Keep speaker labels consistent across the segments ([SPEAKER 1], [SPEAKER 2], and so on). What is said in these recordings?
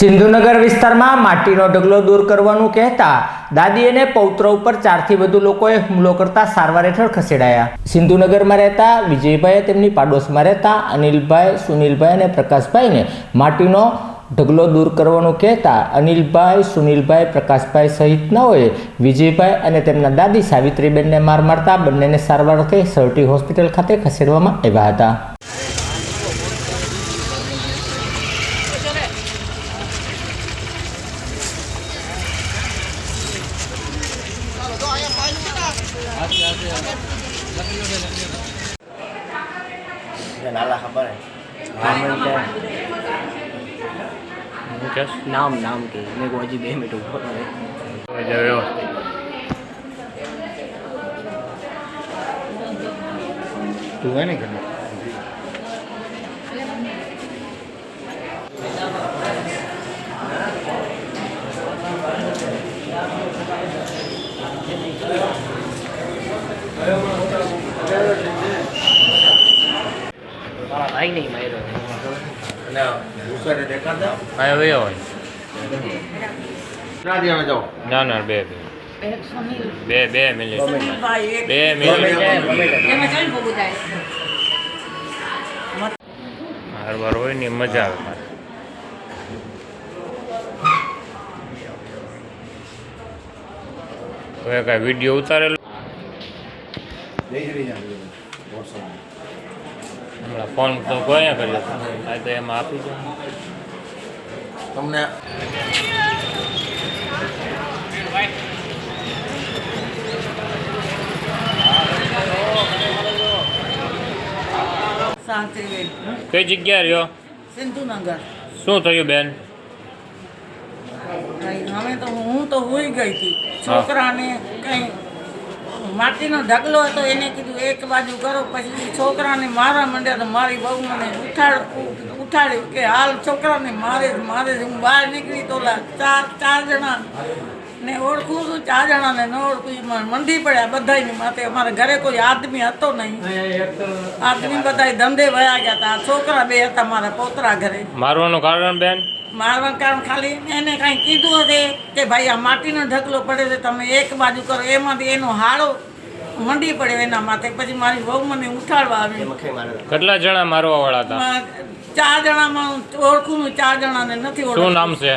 [SPEAKER 1] સિંધુનગર વિસ્તારમાં માટીનો ઢગલો દૂર કરવાનું કહેતા દાદી અને પૌત્ર ઉપર ચારથી વધુ લોકોએ હુમલો કરતા સારવાર હેઠળ ખસેડાયા. સિંધુનગરમાં રહેતા વિજયભાઈએ તેમની પાડોશમાં રહેતા અનિલભાઈ, સુનિલભાઈ અને પ્રકાશભાઈને માટીનો ઢગલો દૂર કરવાનું કહેતા અનિલભાઈ, સુનિલભાઈ, પ્રકાશભાઈ સહિતનાઓએ વિજયભાઈ અને તેમના દાદી સાવિત્રીબેનને માર મારતા બંનેને સારવાર અર્થે સરટી હોસ્પિટલ ખાતે ખસેડવામાં આવ્યા હતા.
[SPEAKER 2] નાલા ખબર હે?
[SPEAKER 3] નામ નામ કે. મેં को હજી બે મિનિટ ઊભો રહે
[SPEAKER 2] તું હે ને ઘરે
[SPEAKER 3] મારા ભાઈ નહીં માર્યો
[SPEAKER 2] અને ઉસરે દેખાતા
[SPEAKER 4] હા હવે હોય
[SPEAKER 2] ના
[SPEAKER 4] ના ના બે બે. બે બે મિનિટ. બે મિનિટ.
[SPEAKER 2] ત્યાં, ગમે ત્યાં.
[SPEAKER 4] હાર વાર હોય ને મજા આવે હવે કાંઈ વીડિયો ઉતારેલો? હમણાં ફોન તો કોઈ કર્યો આ તો એમાં આપી દો.
[SPEAKER 2] તમને
[SPEAKER 4] કઈ જગ્યા રહ્યો?
[SPEAKER 5] સિંધુનગર.
[SPEAKER 4] શું થયું બેન?
[SPEAKER 5] અમે તો હું તો હોઈ ગઈ હતી. છોકરાને કઈ માટીનો ઢગલો હતો એને કીધું એક બાજુ કરો પછી છોકરાને મારા માંડ્યા તો મારી બહુ મને ઉઠાડ ઉઠાડ્યું કે હાલ છોકરાને મારે જ મારે જ હું બહાર નીકળી તો ચાર ચાર જણા ને ઓળખું છું ચાર જણાને ન ઓળખું મંડી પડ્યા બધાની માથે. અમારા ઘરે કોઈ આદમી હતો નહીં. આદમી બધાય ધંધે વયા ગયા હતા છોકરા બે હતા મારા પોતરા ઘરે.
[SPEAKER 4] મારવાનું કારણ બેન?
[SPEAKER 5] મારવાનું કારણ ખાલી એને કાંઈ કીધું હશે કે ભાઈ આ માટીનો ઢગલો પડે છે તમે એક બાજુ કરો એમાંથી એનો હાડો મંડી પડ્યો એના માથે. પછી મારી વહુ મને ઉઠાડવા આવી.
[SPEAKER 4] કેટલા જણા મારવા વાળા હતા?
[SPEAKER 5] ચાર જણામાં ઓળખું છું, ચાર જણાને નથી
[SPEAKER 4] શું
[SPEAKER 5] ઓળખું
[SPEAKER 4] નામ છે?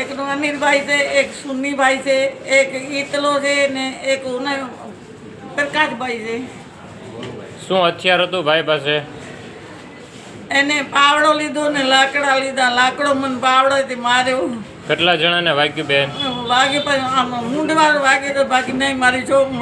[SPEAKER 5] એકનું અનિલભાઈ છે એક સુન્નીભાઈ છે એક ઈતલો છે ને એક પ્રકાશભાઈ છે.
[SPEAKER 4] શું હથિયાર હતું ભાઈ પાસે?
[SPEAKER 5] એને પાવડો લીધો ને લાકડા લીધા. લાકડો મને પાવડોથી માર્યો.
[SPEAKER 4] કેટલા જણાને વાગ્યું બેન?
[SPEAKER 5] વાગ્યું પછી આમ મૂંઢવાળું વાગ્યું તો બાકી નહીં મારી છોકરી